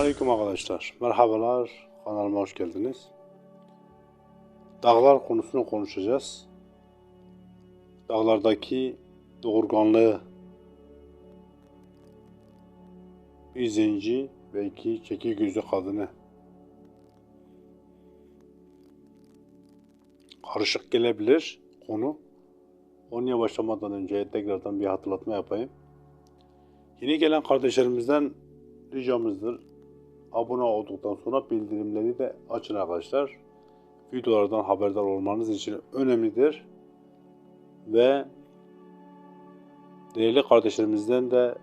Aleyküm arkadaşlar. Merhabalar. Kanalıma hoş geldiniz. Dağlar konusunu konuşacağız. Dağlardaki doğurganlığı bir zenci ve iki çeki gözlü kadını karışık gelebilir konu. Konuya başlamadan önce tekrardan bir hatırlatma yapayım. Yeni gelen kardeşlerimizden ricamızdır. Abone olduktan sonra bildirimleri de açın arkadaşlar. Videolardan haberdar olmanız için önemlidir. Ve değerli kardeşlerimizden de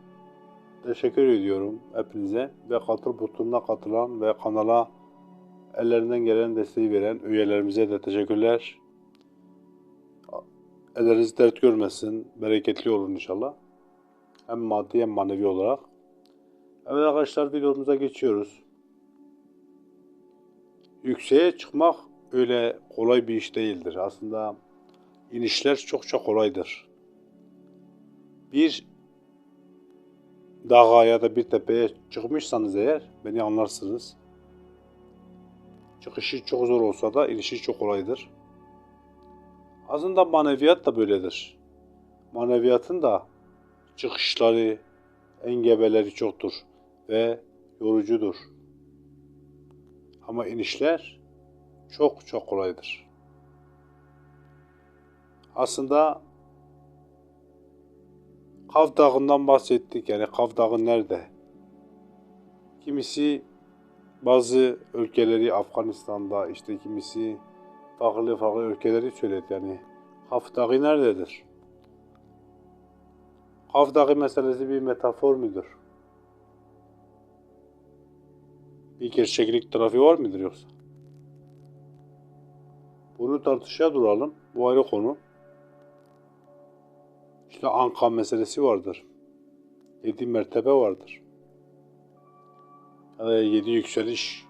teşekkür ediyorum hepinize. Ve katıl butonuna katılan ve kanala ellerinden gelen desteği veren üyelerimize de teşekkürler. Elleriniz dert görmesin, bereketli olun inşallah. Hem maddi hem manevi olarak. Evet arkadaşlar videomuza geçiyoruz. Yükseğe çıkmak öyle kolay bir iş değildir. Aslında inişler çok çok kolaydır. Bir dağa ya da bir tepeye çıkmışsanız eğer beni anlarsınız. Çıkışı çok zor olsa da inişi çok kolaydır. Aslında maneviyat da böyledir. Maneviyatın da çıkışları, engebeleri çoktur ve yorucudur. Ama inişler çok çok kolaydır. Aslında Kav Dağı'ndan bahsettik. Yani Kav Dağı nerede? Kimisi bazı ülkeleri Afganistan'da, işte kimisi farklı farklı ülkeleri söyledi. Yani Kav Dağı nerededir? Kav Dağı meselesi bir metafor mudur? Bir gerçeklik tarafı var mıdır yoksa? Bunu tartışa duralım. Bu ayrı konu. İşte Anka meselesi vardır. Yedi mertebe vardır. Ya da yedi yükseliş.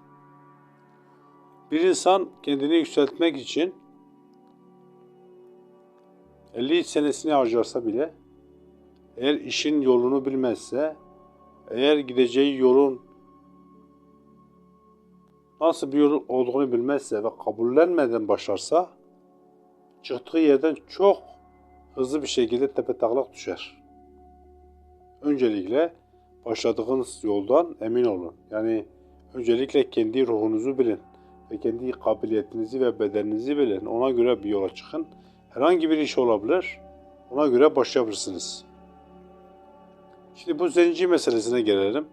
Bir insan kendini yükseltmek için 50 senesini harcarsa bile eğer işin yolunu bilmezse, eğer gideceği yolun nasıl bir yol olduğunu bilmezse ve kabullenmeden başlarsa çıktığı yerden çok hızlı bir şekilde tepe taklak düşer. Öncelikle başladığınız yoldan emin olun. Yani öncelikle kendi ruhunuzu bilin ve kendi kabiliyetinizi ve bedeninizi bilin. Ona göre bir yola çıkın. Herhangi bir iş olabilir. Ona göre başlayabilirsiniz. Şimdi bu zenci meselesine gelelim.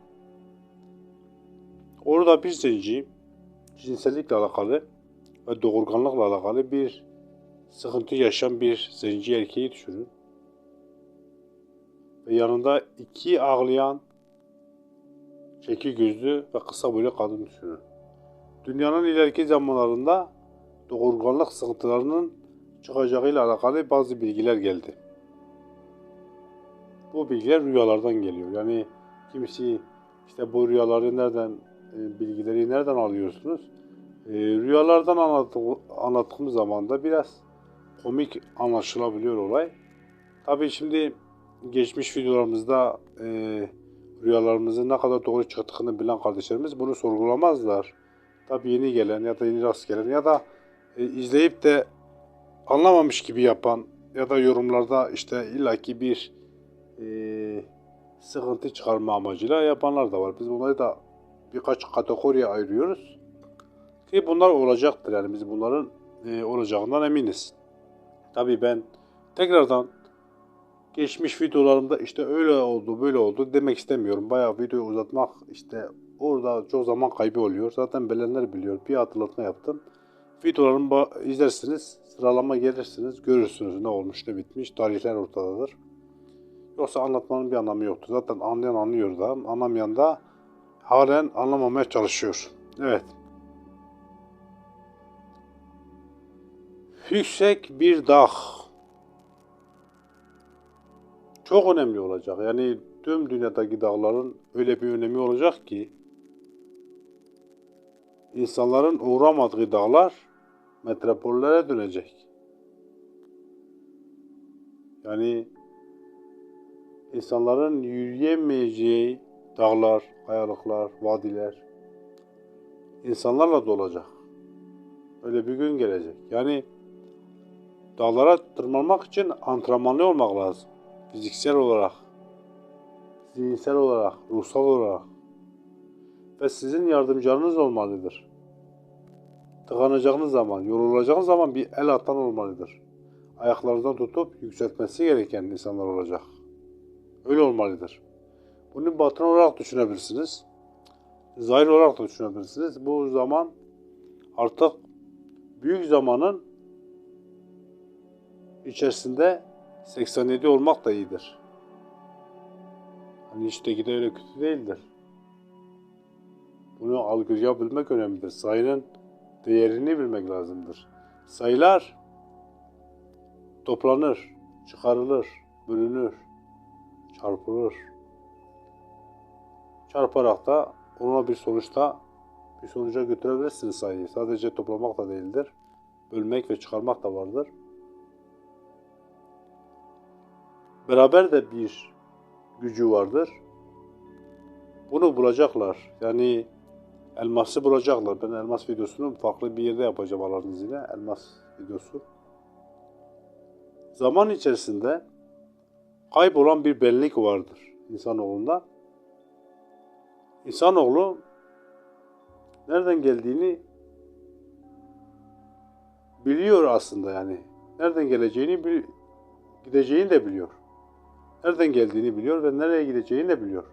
Orada bir zenci cinsellikle alakalı ve doğurganlıkla alakalı bir sıkıntı yaşayan bir zenci erkeği düşünün. Ve yanında iki ağlayan, çeki gözlü ve kısa boylu kadın düşünün. Dünyanın ileriki zamanlarında doğurganlık sıkıntılarının çıkacağıyla alakalı bazı bilgiler geldi. Bu bilgiler rüyalardan geliyor. Yani kimisi işte bu rüyaları nereden, e, bilgileri nereden alıyorsunuz? E, rüyalardan anlattığı, anlattığım zaman da biraz komik anlaşılabiliyor olay. Tabii şimdi geçmiş videolarımızda e, rüyalarımızın ne kadar doğru çıktığını bilen kardeşlerimiz bunu sorgulamazlar. Tabii yeni gelen ya da yeni rast gelen ya da e, izleyip de anlamamış gibi yapan ya da yorumlarda işte illaki bir e, sıkıntı çıkarma amacıyla yapanlar da var. Biz bunları da birkaç kategoriye ayırıyoruz. Ki bunlar olacaktır yani biz bunların e, olacağından eminiz. Tabii ben tekrardan geçmiş videolarımda işte öyle oldu böyle oldu demek istemiyorum. Bayağı videoyu uzatmak işte orada çok zaman kaybı oluyor. Zaten bilenler biliyor. Bir hatırlatma yaptım. Videolarımı izlersiniz, sıralama gelirsiniz, görürsünüz ne olmuş ne bitmiş, tarihler ortadadır. Yoksa anlatmanın bir anlamı yoktu. Zaten anlayan anlıyor da, anlamayan da halen anlamamaya çalışıyor. Evet. Yüksek bir dağ. Çok önemli olacak. Yani tüm dünyadaki dağların öyle bir önemi olacak ki insanların uğramadığı dağlar metropollere dönecek. Yani insanların yürüyemeyeceği Dağlar, kayalıklar, vadiler insanlarla dolacak. Öyle bir gün gelecek. Yani dağlara tırmanmak için antrenmanlı olmak lazım. Fiziksel olarak, zihinsel olarak, ruhsal olarak. Ve sizin yardımcınız olmalıdır. Tıkanacağınız zaman, yorulacağınız zaman bir el atan olmalıdır. Ayaklarından tutup yükseltmesi gereken insanlar olacak. Öyle olmalıdır. Bunu batın olarak düşünebilirsiniz. Zahir olarak da düşünebilirsiniz. Bu zaman artık büyük zamanın içerisinde 87 olmak da iyidir. Hani içteki de öyle kötü değildir. Bunu algılayabilmek önemlidir. Sayının değerini bilmek lazımdır. Sayılar toplanır, çıkarılır, bölünür, çarpılır. Çarparak da ona bir sonuçta bir sonuca götürebilirsiniz sayıyı. Sadece toplamak da değildir. Bölmek ve çıkarmak da vardır. Beraber de bir gücü vardır. Bunu bulacaklar. Yani elması bulacaklar. Ben elmas videosunu farklı bir yerde yapacağım Allah'ın izniyle. Elmas videosu. Zaman içerisinde kaybolan bir benlik vardır insanoğlunda. İnsanoğlu nereden geldiğini biliyor aslında yani. Nereden geleceğini gideceğini de biliyor. Nereden geldiğini biliyor ve nereye gideceğini de biliyor.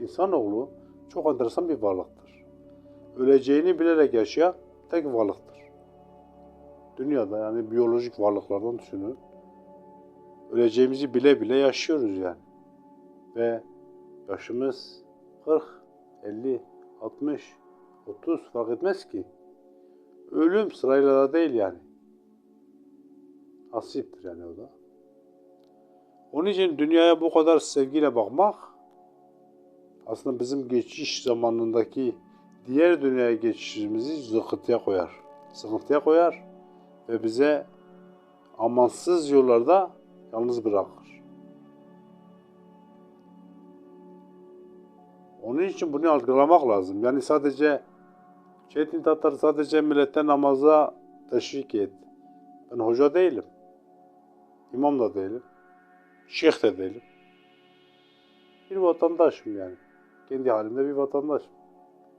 İnsanoğlu çok enteresan bir varlıktır. Öleceğini bilerek yaşayan tek varlıktır. Dünyada yani biyolojik varlıklardan düşünün. Öleceğimizi bile bile yaşıyoruz yani. Ve yaşımız 40, 50, 60, 30 fark etmez ki. Ölüm sırayla da değil yani. Nasiptir yani o da. Onun için dünyaya bu kadar sevgiyle bakmak aslında bizim geçiş zamanındaki diğer dünyaya geçişimizi sıkıntıya koyar. Sıkıntıya koyar ve bize amansız yollarda yalnız bırakır. Onun için bunu algılamak lazım. Yani sadece Çetin Tatar sadece millete namaza teşvik et. Ben hoca değilim. İmam da değilim. Şeyh de değilim. Bir vatandaşım yani. Kendi halimde bir vatandaşım.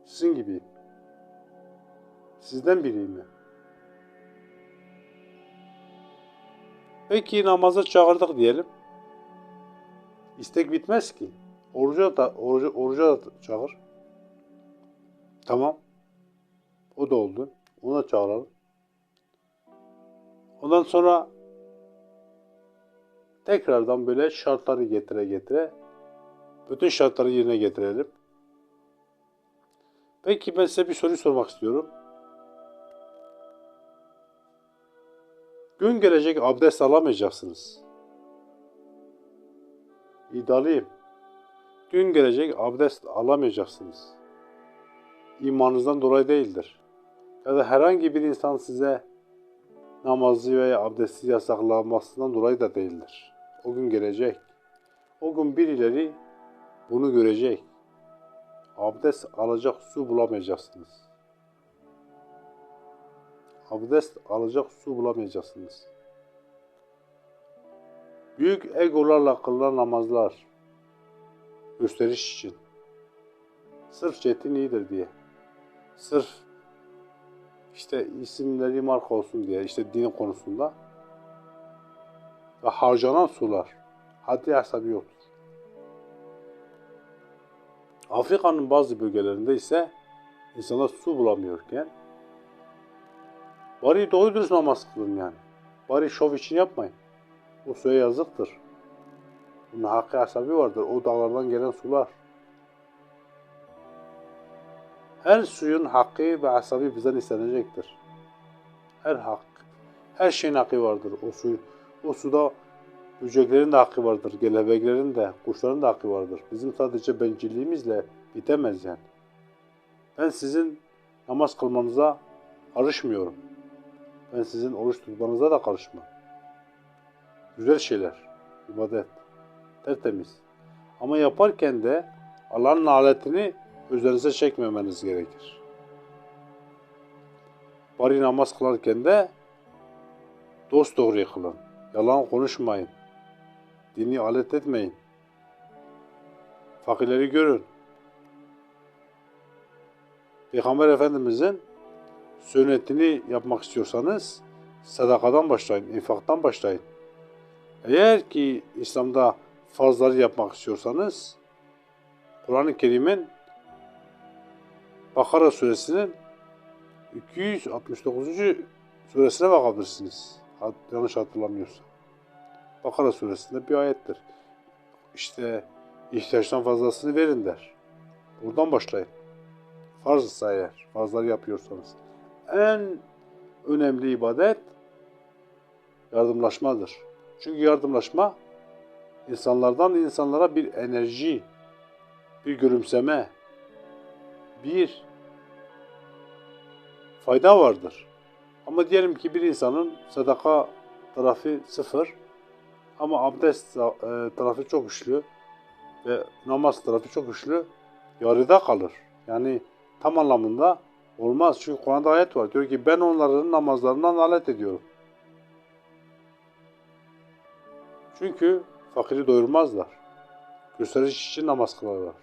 Sizin gibiyim. Sizden biriyim yani. Peki namaza çağırdık diyelim. İstek bitmez ki. Oruca da oruca, oruca da çağır. Tamam. O da oldu. Ona çağıralım. Ondan sonra tekrardan böyle şartları getire getire bütün şartları yerine getirelim. Peki ben size bir soru sormak istiyorum. Gün gelecek abdest alamayacaksınız. İddialıyım. Gün gelecek abdest alamayacaksınız. İmanınızdan dolayı değildir. Ya da herhangi bir insan size namazı veya abdesti yasaklamasından dolayı da değildir. O gün gelecek. O gün birileri bunu görecek. Abdest alacak su bulamayacaksınız. Abdest alacak su bulamayacaksınız. Büyük egolarla kılınan namazlar gösteriş için. Sırf çetin iyidir diye. Sırf işte isimleri marka olsun diye işte din konusunda ve harcanan sular haddi hesabı yoktur. Afrika'nın bazı bölgelerinde ise insanlar su bulamıyorken bari doğru dürüst namaz kılın yani. Bari şov için yapmayın. O suya yazıktır. Bunun hakkı hesabı vardır. O dağlardan gelen sular. Her suyun hakkı ve hesabı bizden istenecektir. Her hak. Her şeyin hakkı vardır. O suyun, o suda böceklerin de hakkı vardır. Kelebeklerin de, kuşların da hakkı vardır. Bizim sadece bencilliğimizle bitemez yani. Ben sizin namaz kılmanıza karışmıyorum. Ben sizin oruç tutmanıza da karışmam. Güzel şeyler, ibadet, tertemiz. Ama yaparken de Allah'ın aletini üzerinize çekmemeniz gerekir. Bari namaz kılarken de dost doğru kılın. Yalan konuşmayın. Dini alet etmeyin. Fakirleri görün. Peygamber Efendimizin sünnetini yapmak istiyorsanız sadakadan başlayın, infaktan başlayın. Eğer ki İslam'da fazları yapmak istiyorsanız Kur'an-ı Kerim'in Bakara suresinin 269. suresine bakabilirsiniz. Yanlış hatırlamıyorsam. Bakara suresinde bir ayettir. İşte ihtiyaçtan fazlasını verin der. Buradan başlayın. Farzsa eğer, farzları yapıyorsanız. En önemli ibadet yardımlaşmadır. Çünkü yardımlaşma insanlardan insanlara bir enerji, bir gülümseme, bir fayda vardır. Ama diyelim ki bir insanın sadaka tarafı sıfır ama abdest e, tarafı çok güçlü ve namaz tarafı çok güçlü yarıda kalır. Yani tam anlamında olmaz. Çünkü Kur'an'da ayet var. Diyor ki ben onların namazlarından alet ediyorum. Çünkü fakiri doyurmazlar. Gösteriş için namaz kılarlar.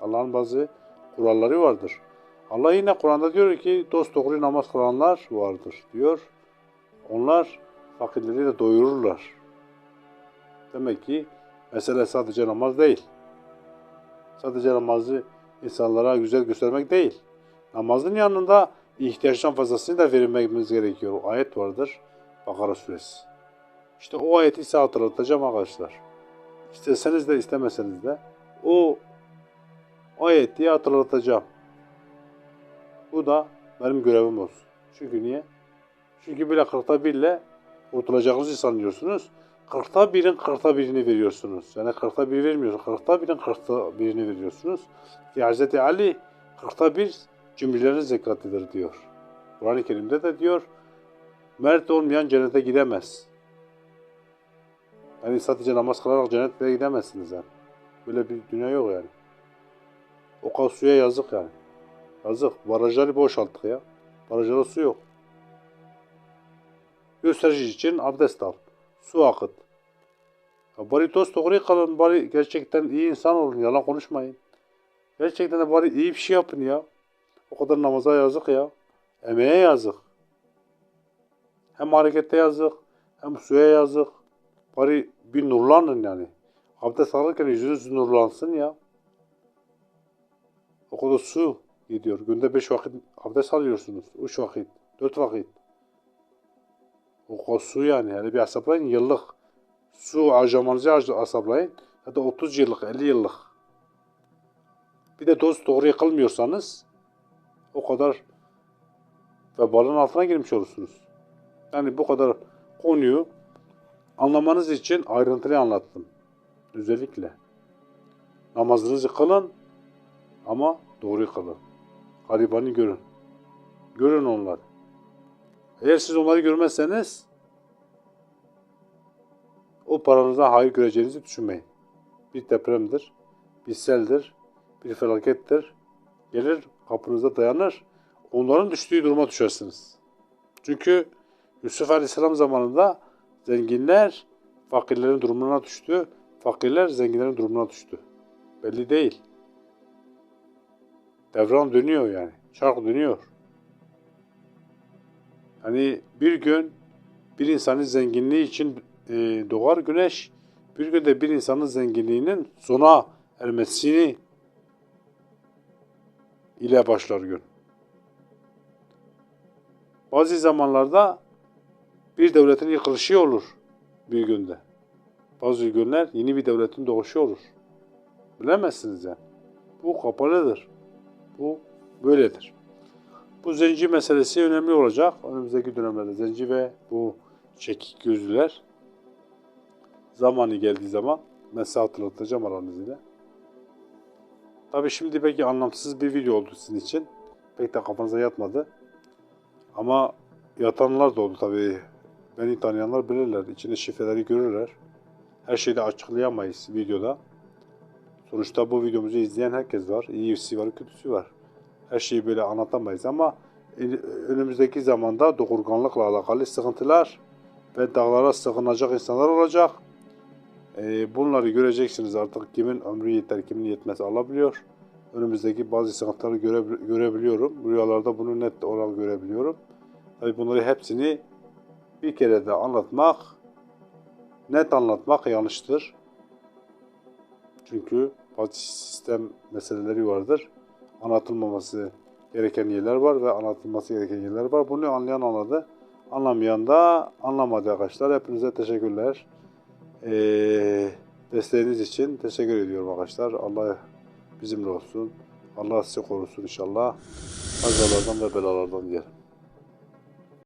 Allah'ın bazı kuralları vardır. Allah yine Kur'an'da diyor ki dost doğru namaz kılanlar vardır diyor. Onlar fakirleri de doyururlar. Demek ki mesele sadece namaz değil. Sadece namazı insanlara güzel göstermek değil. Namazın yanında ihtiyaçtan fazlasını da verilmemiz gerekiyor. O ayet vardır. Bakara suresi. İşte o ayeti size hatırlatacağım arkadaşlar. İsteseniz de istemeseniz de o ayeti hatırlatacağım. Bu da benim görevim olsun. Çünkü niye? Çünkü böyle kırkta birle kurtulacağınızı sanıyorsunuz. Kırkta birin kırkta birini veriyorsunuz. Yani kırkta bir vermiyorsunuz. Kırkta birin kırkta birini veriyorsunuz. Ki Hz. Ali kırkta bir cümlelerin zekatıdır diyor. Kur'an-ı Kerim'de de diyor mert olmayan cennete gidemez. Yani sadece namaz kılarak cennete gidemezsiniz yani. Böyle bir dünya yok yani. O kadar suya yazık yani. Yazık. Barajları boşalttık ya. Barajlarda su yok. Gösterici için abdest al. Su akıt. Ya bari dost doğru kalın. Bari gerçekten iyi insan olun. Yalan konuşmayın. Gerçekten de bari iyi bir şey yapın ya. O kadar namaza yazık ya. Emeğe yazık. Hem harekette yazık. Hem suya yazık. Bari bir nurlanın yani. Abdest alırken yüzünüz nurlansın ya. O kadar su gidiyor. Günde beş vakit abdest alıyorsunuz. Üç vakit, dört vakit. O kadar su yani. Yani bir hesaplayın yıllık. Su harcamanızı hesaplayın. Ya da 30 yıllık, 50 yıllık. Bir de dost doğru kılmıyorsanız o kadar vebalın altına girmiş olursunuz. Yani bu kadar konuyu anlamanız için ayrıntılı anlattım. Özellikle. Namazınızı kılın ama doğru kılın. Garibanı görün. Görün onları. Eğer siz onları görmezseniz o paranıza hayır göreceğinizi düşünmeyin. Bir depremdir, bir seldir, bir felakettir. Gelir kapınıza dayanır. Onların düştüğü duruma düşersiniz. Çünkü Yusuf Aleyhisselam zamanında zenginler fakirlerin durumuna düştü. Fakirler zenginlerin durumuna düştü. Belli değil. Devran dönüyor yani. Çark dönüyor. Hani bir gün bir insanın zenginliği için e, doğar güneş, bir gün de bir insanın zenginliğinin sona ermesini ile başlar gün. Bazı zamanlarda bir devletin yıkılışı olur bir günde. Bazı günler yeni bir devletin doğuşu olur. Bilemezsiniz yani. Bu kapalıdır. Bu böyledir. Bu zenci meselesi önemli olacak. Önümüzdeki dönemlerde zenci ve bu çekik gözlüler zamanı geldiği zaman ben size hatırlatacağım izniyle. Tabi şimdi belki anlamsız bir video oldu sizin için. Pek de kafanıza yatmadı. Ama yatanlar da oldu tabi. Beni tanıyanlar bilirler. İçinde şifreleri görürler. Her şeyi de açıklayamayız videoda. Sonuçta bu videomuzu izleyen herkes var. İyisi var, kötüsü var. Her şeyi böyle anlatamayız ama el- önümüzdeki zamanda doğurganlıkla alakalı sıkıntılar ve dağlara sığınacak insanlar olacak. Ee, bunları göreceksiniz artık kimin ömrü yeter, kimin yetmez alabiliyor. Önümüzdeki bazı sıkıntıları göre- görebiliyorum. Rüyalarda bunu net olarak görebiliyorum. Tabii bunları hepsini bir kere de anlatmak, net anlatmak yanlıştır. Çünkü bazı sistem meseleleri vardır. Anlatılmaması gereken yerler var ve anlatılması gereken yerler var. Bunu anlayan anladı. Anlamayan da anlamadı arkadaşlar. Hepinize teşekkürler. Ee, desteğiniz için teşekkür ediyorum arkadaşlar. Allah bizimle olsun. Allah sizi korusun inşallah. Kazalardan ve belalardan diyelim.